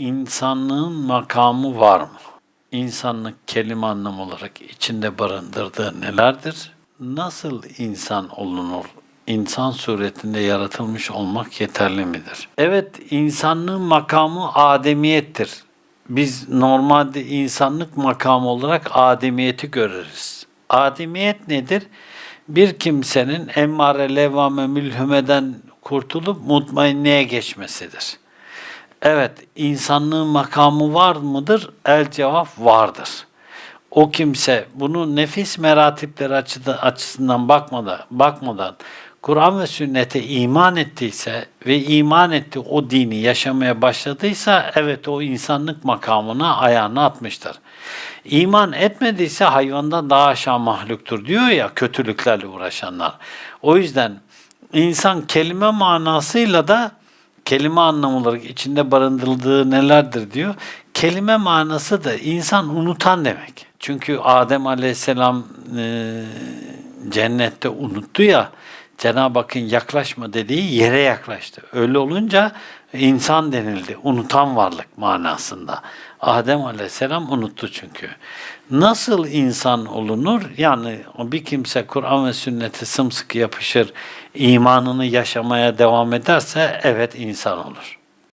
insanlığın makamı var mı? İnsanlık kelime anlamı olarak içinde barındırdığı nelerdir? Nasıl insan olunur? İnsan suretinde yaratılmış olmak yeterli midir? Evet, insanlığın makamı ademiyettir. Biz normalde insanlık makamı olarak ademiyeti görürüz. Ademiyet nedir? Bir kimsenin emmare levvame mülhümeden kurtulup mutmainliğe geçmesidir. Evet, insanlığın makamı var mıdır? El cevap vardır. O kimse bunu nefis meratipleri açıda- açısından bakmadan, bakmadan Kur'an ve sünnete iman ettiyse ve iman etti o dini yaşamaya başladıysa evet o insanlık makamına ayağını atmıştır. İman etmediyse hayvandan daha aşağı mahluktur diyor ya kötülüklerle uğraşanlar. O yüzden insan kelime manasıyla da kelime anlamı olarak içinde barındırıldığı nelerdir diyor. Kelime manası da insan unutan demek. Çünkü Adem Aleyhisselam e, cennette unuttu ya Cenab-ı Hakk'ın yaklaşma dediği yere yaklaştı. Öyle olunca insan denildi. Unutan varlık manasında. Adem Aleyhisselam unuttu çünkü. Nasıl insan olunur? Yani bir kimse Kur'an ve sünnete sımsıkı yapışır, imanını yaşamaya devam ederse evet insan olur.